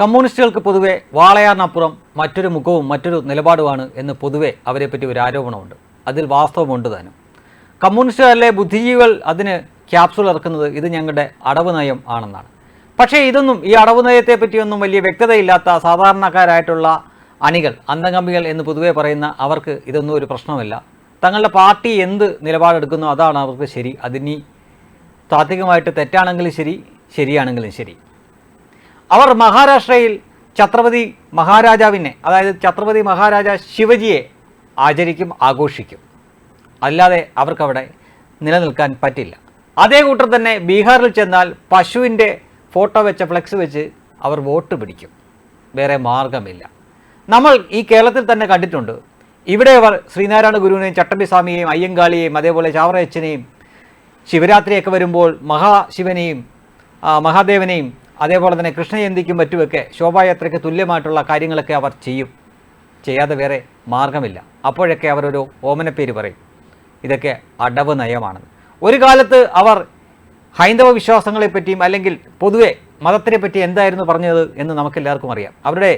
കമ്മ്യൂണിസ്റ്റുകൾക്ക് പൊതുവെ വാളയാറിനപ്പുറം മറ്റൊരു മുഖവും മറ്റൊരു നിലപാടുമാണ് എന്ന് പൊതുവെ അവരെപ്പറ്റി ഒരു ആരോപണമുണ്ട്. അതിൽ വാസ്തവമുണ്ട് താനും. കമ്മ്യൂണിസ്റ്റുകാരിലെ ബുദ്ധിജീവികൾ അതിന് ക്യാപ്സൂൾ ഇറക്കുന്നത് ഇത് ഞങ്ങളുടെ അടവ് നയം ആണെന്നാണ്. പക്ഷേ ഇതൊന്നും ഈ അടവ് നയത്തെ പറ്റിയൊന്നും വലിയ വ്യക്തതയില്ലാത്ത സാധാരണക്കാരായിട്ടുള്ള അണികൾ അന്തംഗമ്പികൾ എന്ന് പൊതുവെ പറയുന്ന അവർക്ക് ഇതൊന്നും ഒരു പ്രശ്നമല്ല തങ്ങളുടെ പാർട്ടി എന്ത് നിലപാടെടുക്കുന്നു അതാണ് അവർക്ക് ശരി. അതിനി താത്വികമായിട്ട് തെറ്റാണെങ്കിലും ശരി ശരിയാണെങ്കിലും ശരി. അവർ മഹാരാഷ്ട്രയിൽ ഛത്രപതി മഹാരാജാവിനെ അതായത് ഛത്രപതി മഹാരാജ ശിവജിയെ ആചരിക്കും ആഘോഷിക്കും. അല്ലാതെ അവർക്കവിടെ നിലനിൽക്കാൻ പറ്റില്ല. അതേ കൂട്ടർ തന്നെ ബീഹാറിൽ ചെന്നാൽ പശുവിന്റെ ഫോട്ടോ വെച്ച ഫ്ലെക്സ് വെച്ച് അവർ വോട്ട് പിടിക്കും. വേറെ മാർഗമില്ല നമ്മൾ ഈ കേരളത്തിൽ തന്നെ കണ്ടിട്ടുണ്ട്. ഇവിടെ അവർ ശ്രീനാരായണ ഗുരുവിനെയും ചട്ടമ്പി സ്വാമിയെയും അയ്യങ്കാളിയെയും അതേപോലെ ചാവറയച്ചനെയും ശിവരാത്രിയൊക്കെ വരുമ്പോൾ മഹാശിവനെയും മഹാദേവനെയും അതേപോലെ തന്നെ കൃഷ്ണജയന്തിക്കും മറ്റുമൊക്കെ ശോഭായാത്രയ്ക്ക് തുല്യമായിട്ടുള്ള കാര്യങ്ങളൊക്കെ അവർ ചെയ്യും. ചെയ്യാതെ വേറെ മാർഗമില്ല. അപ്പോഴൊക്കെ അവരൊരു ഓമനപ്പേര് പറയും. ഇതൊക്കെ അടവ് നയമാണ് ഒരു കാലത്ത് അവർ ഹൈന്ദവ വിശ്വാസങ്ങളെപ്പറ്റിയും അല്ലെങ്കിൽ പൊതുവെ മതത്തിനെ പറ്റി എന്തായിരുന്നു പറഞ്ഞത് എന്ന് നമുക്കെല്ലാവർക്കും അറിയാം. അവരുടെ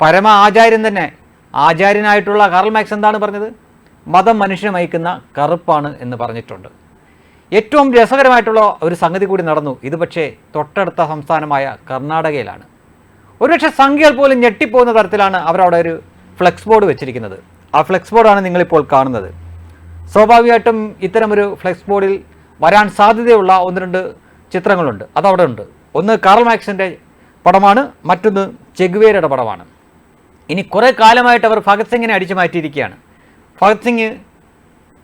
പരമ ആചാര്യൻ തന്നെ ആചാര്യനായിട്ടുള്ള കാർൽ മാക്സ് എന്താണ് പറഞ്ഞത്? മതം മനുഷ്യനെ നയിക്കുന്ന കറുപ്പാണ് എന്ന് പറഞ്ഞിട്ടുണ്ട്. ഏറ്റവും രസകരമായിട്ടുള്ള ഒരു സംഗതി കൂടി നടന്നു. ഇത് പക്ഷേ തൊട്ടടുത്ത സംസ്ഥാനമായ കർണാടകയിലാണ്. ഒരുപക്ഷെ സംഖ്യകൾ പോലും ഞെട്ടിപ്പോകുന്ന തരത്തിലാണ് അവരവിടെ ഒരു ഫ്ലെക്സ് ബോർഡ് വെച്ചിരിക്കുന്നത്. ആ ഫ്ലെക്സ് ബോർഡാണ് നിങ്ങളിപ്പോൾ കാണുന്നത്. സ്വാഭാവികമായിട്ടും ഇത്തരമൊരു ഫ്ലെക്സ് ബോർഡിൽ വരാൻ സാധ്യതയുള്ള ഒന്ന് രണ്ട് ചിത്രങ്ങളുണ്ട്. അതവിടെ ഉണ്ട്. ഒന്ന് കാർൽ മാക്സിന്റെ പടമാണ് മറ്റൊന്ന് ചെഗുവേരയുടെ പടമാണ്. ഇനി കുറേ കാലമായിട്ട് അവർ ഭഗത് സിംഗിനെ അടിച്ചു മാറ്റിയിരിക്കുകയാണ്. ഭഗത് സിംഗ്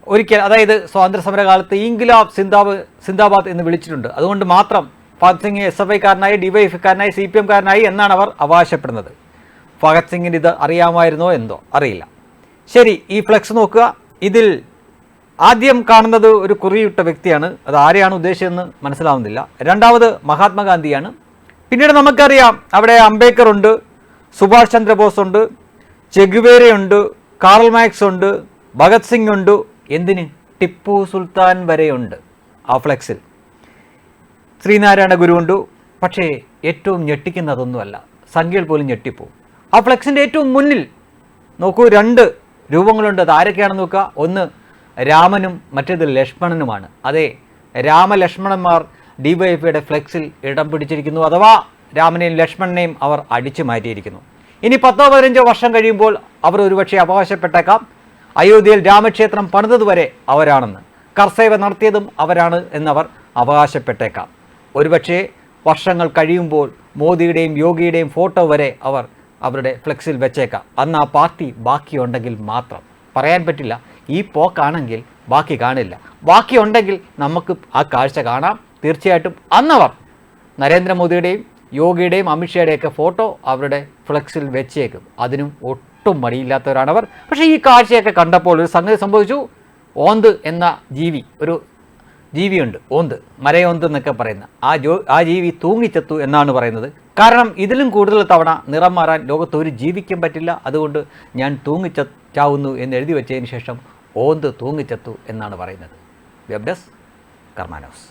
ഒരിക്കൽ അതായത് സ്വാതന്ത്ര്യ സമരകാലത്ത് കാലത്ത് ഇൻഗുലാബ് സിന്ദാബ് സിന്ദാബാദ് എന്ന് വിളിച്ചിട്ടുണ്ട്. അതുകൊണ്ട് മാത്രം ഭഗത് സിംഗ് എസ് എഫ് ഐക്കാരനായി ഡിവൈഎഫ്ഐക്കാരനായി സി പി എംകാരനായി എന്നാണ് അവർ അവകാശപ്പെടുന്നത്. ഭഗത് സിംഗിന് ഇത് അറിയാമായിരുന്നോ എന്തോ? അറിയില്ല. ശരി ഈ ഫ്ലെക്സ് നോക്കുക. ഇതിൽ ആദ്യം കാണുന്നത് ഒരു കുറിയിട്ട വ്യക്തിയാണ്. അത് ആരെയാണ് ഉദ്ദേശിച്ചതെന്ന് മനസ്സിലാവുന്നില്ല. രണ്ടാമത് മഹാത്മാഗാന്ധിയാണ്. പിന്നീട് നമുക്കറിയാം അവിടെ അംബേദ്കർ ഉണ്ട് സുഭാഷ് ചന്ദ്രബോസ് ഉണ്ട് ചെഗുവേരയുണ്ട് കാർൽ മാക്സ് ഉണ്ട് ഭഗത് സിംഗ് ഉണ്ട് എന്തിന്? ടിപ്പു സുൽത്താൻ വരെയുണ്ട് ആ ഫ്ലെക്സിൽ. ശ്രീനാരായണ ഗുരു ഉണ്ട് പക്ഷേ ഏറ്റവും ഞെട്ടിക്കുന്നതൊന്നുമല്ല. സംഖ്യകൾ പോലും ഞെട്ടിപ്പോവും ആ ഫ്ലെക്സിന്റെ ഏറ്റവും മുന്നിൽ നോക്കൂ രണ്ട് രൂപങ്ങളുണ്ട്. അത് ആരൊക്കെയാണെന്ന് നോക്കുക? ഒന്ന് രാമനും മറ്റേത് ലക്ഷ്മണനുമാണ്. അതെ രാമലക്ഷ്മണന്മാർ ഡി വൈ ഡിവൈഎഫ്ഐയുടെ ഫ്ലെക്സിൽ ഇടം പിടിച്ചിരിക്കുന്നു അഥവാ രാമനെയും ലക്ഷ്മണനെയും അവർ അടിച്ചു മാറ്റിയിരിക്കുന്നു. ഇനി പത്തോ പതിനഞ്ചോ വർഷം കഴിയുമ്പോൾ അവർ ഒരുപക്ഷെ അവകാശപ്പെട്ടേക്കാം. അയോധ്യയിൽ രാമക്ഷേത്രം പണിതതുവരെ അവരാണെന്ന്. കർസേവ നടത്തിയതും അവരാണ് എന്നവർ അവകാശപ്പെട്ടേക്കാം. ഒരുപക്ഷെ വർഷങ്ങൾ കഴിയുമ്പോൾ മോദിയുടെയും യോഗിയുടെയും ഫോട്ടോ വരെ അവർ അവരുടെ ഫ്ലെക്സിൽ വെച്ചേക്കാം. അന്ന് ആ പാർട്ടി ബാക്കിയുണ്ടെങ്കിൽ മാത്രം. പറയാൻ പറ്റില്ല ഈ പോക്കാണെങ്കിൽ ബാക്കി കാണില്ല. ബാക്കിയുണ്ടെങ്കിൽ നമുക്ക് ആ കാഴ്ച കാണാം. തീർച്ചയായിട്ടും അന്നവർ നരേന്ദ്രമോദിയുടെയും യോഗിയുടെയും അമിത്ഷായുടെയൊക്കെ ഫോട്ടോ അവരുടെ ഫ്ലെക്സിൽ വെച്ചേക്കും. അതിനും ഒട്ടും മടിയില്ലാത്തവരാണവർ. പക്ഷേ ഈ കാഴ്ചയൊക്കെ കണ്ടപ്പോൾ ഒരു സംഗതി സംഭവിച്ചു. ഓന്ത് എന്ന ജീവി ഒരു ജീവിയുണ്ട്. ഓന്ത് മരയോന്ത് എന്നൊക്കെ പറയുന്ന. ആ ജോ ആ ജീവി തൂങ്ങിച്ചെത്തു എന്നാണ് പറയുന്നത്. കാരണം ഇതിലും കൂടുതൽ തവണ നിറം മാറാൻ ലോകത്ത് ഒരു ജീവിക്കാൻ പറ്റില്ല. അതുകൊണ്ട് ഞാൻ തൂങ്ങിച്ച ചാവുന്നു എന്ന് എഴുതി വെച്ചതിന് ശേഷം ഓന്ത് തൂങ്ങിച്ചെത്തു എന്നാണ് പറയുന്നത്. വെബ്ഡസ് കർമാനോസ്